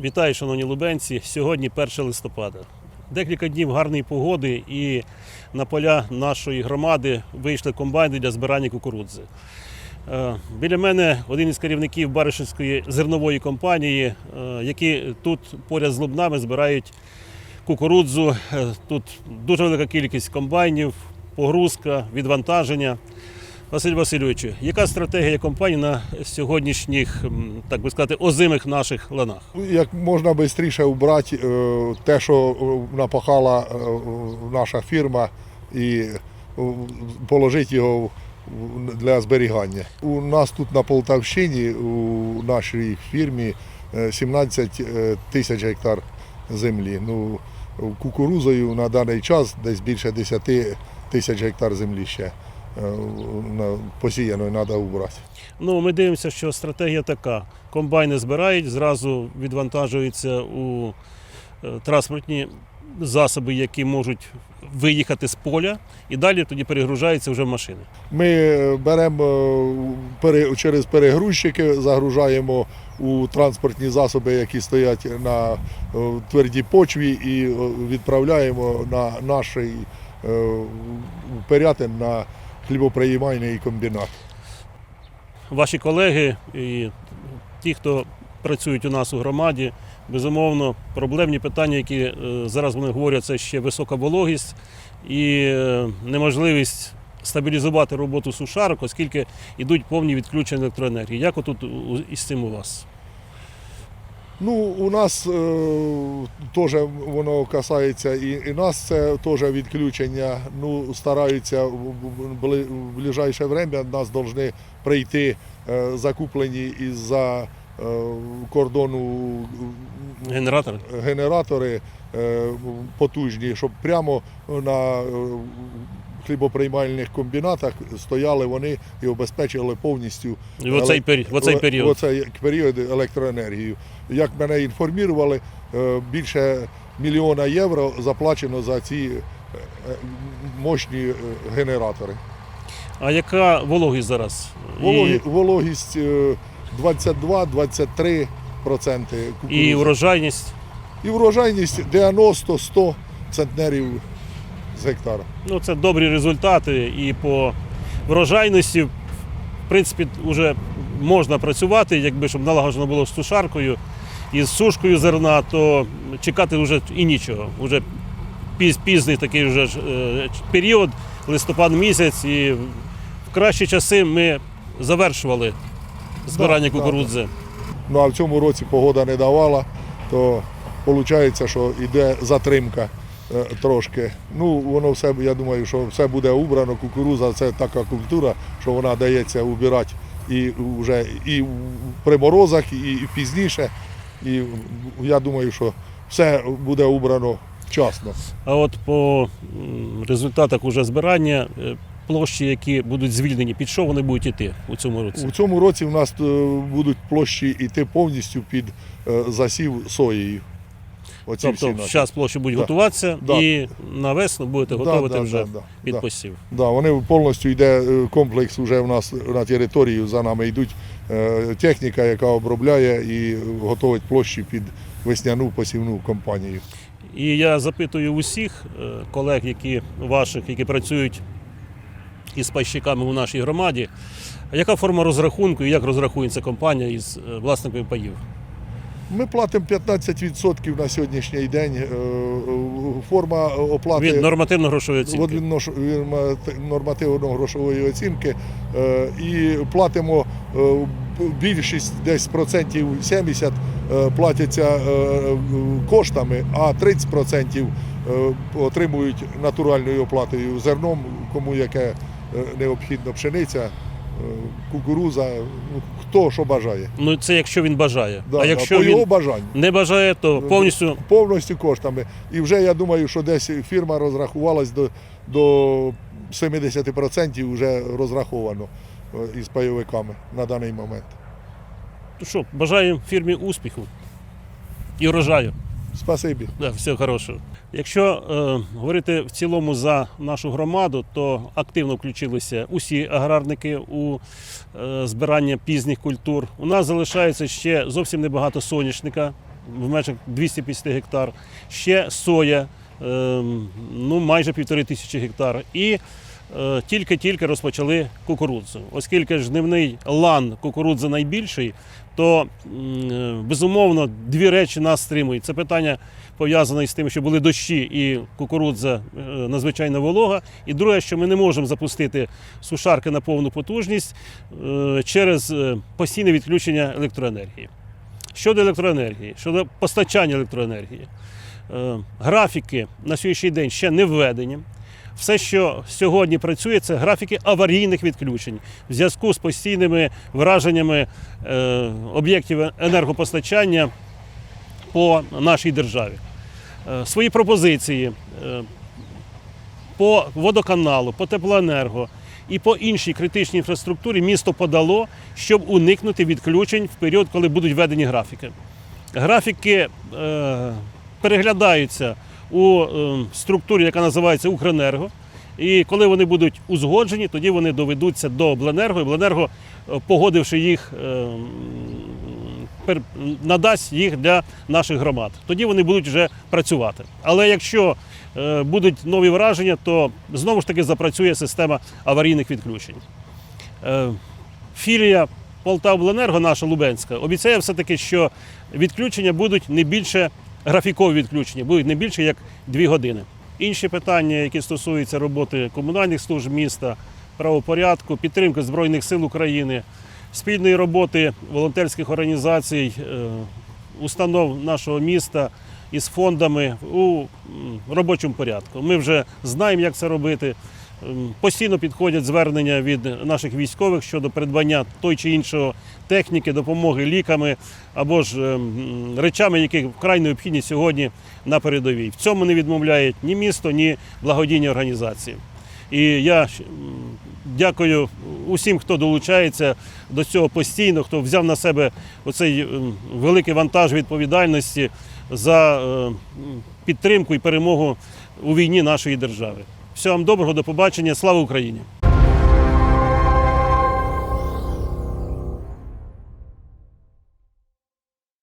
Вітаю, шановні лубенці. Сьогодні 1 листопада. Декілька днів гарної погоди і на поля нашої громади вийшли комбайни для збирання кукурудзи. Е, Біля мене один із керівників Баришівської зернової компанії, е, які тут поряд з Лубнами збирають кукурудзу. Е, Тут дуже велика кількість комбайнів, погрузка, відвантаження. Василь Васильович, яка стратегія компанії на сьогоднішніх, так би сказати, озимих наших ланах? Як можна швидше убрати е, те, що е, напахала е, наша фірма, і положити його для зберігання. У нас тут на Полтавщині, у нашій фірмі, е, 17 е, тисяч гектар землі. Ну, кукурузою на даний час десь більше 10 тисяч гектар землі ще посіяної треба убрати. Ну, ми дивимося, що стратегія така: комбайни збирають, зразу відвантажуються у е, транспортні засоби, які можуть виїхати з поля, і далі тоді перегружаються вже в машини. Ми беремо е, через перегрузчики, загружаємо у транспортні засоби, які стоять на е, твердій почві, і е, відправляємо на наш е, Пирятин на хлібоприймальний комбінат. Ваші колеги і ті, хто працюють у нас у громаді, безумовно, проблемні питання, які е, зараз вони говорять, це ще висока вологість і е, неможливість стабілізувати роботу сушарок, оскільки йдуть повні відключення електроенергії. Як отут із цим у вас? Ну, у нас е, теж воно касається і, і нас це теж відключення. Ну, стараються в, в, в ближайше время нас повинні прийти е, закуплені із-за е, кордону Генератори? генератори е, потужні, щоб прямо на е, хлібоприймальних комбінатах стояли вони і обезпечили повністю І в оцей, пері- в оцей період. в оцей період електроенергію. Як мене інформували, е, більше мільйона євро заплачено за ці е, е, мощні е, генератори. А яка вологість зараз? Вологі- Вологість е, 22-23 проценти І, і кукурудзи. урожайність? І врожайність 90-100 центнерів з гектара. Ну, це добрі результати. І по врожайності, в принципі, вже можна працювати, якби щоб налагоджено було з сушаркою і з сушкою зерна, то чекати вже і нічого. Уже піз, пізний такий вже е, період, листопад місяць, і в кращі часи ми завершували збирання Да, да, кукурудзи. Ну а в цьому році погода не давала, то виходить, що йде затримка трошки. Ну, воно все, я думаю, що все буде убрано. Кукуруза це така культура, що вона дається убирати і вже і при морозах, і, пізніше. І я думаю, що все буде убрано вчасно. А от по результатах уже збирання е, площі, які будуть звільнені, під що вони будуть йти у цьому році? У цьому році в нас е, будуть площі йти повністю під е, засів соєю. Оці Тобто наші. зараз площі будуть Да. готуватися Да. і на весну будете Да, готувати да, вже да, під да. посів. Да, вони повністю йде е, комплекс вже у нас на територію, за нами йдуть е, техніка, яка обробляє і готовить площі під весняну посівну кампанію. І я запитую усіх е, колег, які ваших, які працюють із пайщиками у нашій громаді, яка форма розрахунку і як розрахується компанія із власниками паїв? Ми платимо 15% на сьогоднішній день. е, е, Форма оплати Від нормативно-грошової оцінки. від нормативно-грошової оцінки е, і платимо більшість десь процентів 70 е, платяться коштами, а 30% е, отримують натуральною оплатою зерном, кому яке необхідно пшениця, кукуруза, ну, хто що бажає. Ну це якщо він бажає. Да, а да, якщо по його він бажанню. не бажає, то повністю повністю коштами. І вже я думаю, що десь фірма розрахувалась до, до 70% вже розраховано е, із пайовиками на даний момент. то що, бажаю фірмі успіху і врожаю. Спасибі. Да, всього хорошого. Якщо е, говорити в цілому за нашу громаду, то активно включилися усі аграрники у е, збирання пізніх культур. У нас залишається ще зовсім небагато соняшника в межах 250 гектар, ще соя, е, ну майже півтори тисячі гектар. І тільки-тільки розпочали кукурудзу. Оскільки жнивний лан кукурудзи найбільший, то е, безумовно дві речі нас стримують. Це питання пов'язане з тим, що були дощі і кукурудза е, надзвичайно волога. І друге, що ми не можемо запустити сушарки на повну потужність е, через е, постійне відключення електроенергії. Щодо електроенергії, щодо постачання електроенергії, е, графіки на сьогоднішній день ще не введені. Все, що сьогодні працює, це графіки аварійних відключень в зв'язку з постійними враженнями е, об'єктів енергопостачання по нашій державі. Е, Свої пропозиції е, по водоканалу, по теплоенерго і по іншій критичній інфраструктурі місто подало, щоб уникнути відключень в період, коли будуть введені графіки. Графіки переглядаються у е, структурі, яка називається Укренерго. І коли вони будуть узгоджені, тоді вони доведуться до обленерго. І обленерго, е, погодивши їх, е, надасть їх для наших громад. Тоді вони будуть вже працювати. Але якщо будуть нові враження, то знову ж таки запрацює система аварійних відключень. Філія Полтавобленерго, наша Лубенська, обіцяє все-таки, що відключення будуть не більше графікові відключення, будуть не більше як 2 години. Інші питання, які стосуються роботи комунальних служб міста, правопорядку, підтримки Збройних сил України, спільної роботи волонтерських організацій, е, установ нашого міста із фондами у робочому порядку. Ми вже знаємо, як це робити. Ем, Постійно підходять звернення від наших військових щодо придбання той чи іншого техніки, допомоги ліками або ж ем, речами, які вкрай необхідні сьогодні на передовій. В цьому не відмовляють ні місто, ні благодійні організації. І я дякую усім, хто долучається до цього постійно, хто взяв на себе оцей великий вантаж відповідальності за е, підтримку і перемогу у війні нашої держави. Всього вам доброго, до побачення. Слава Україні!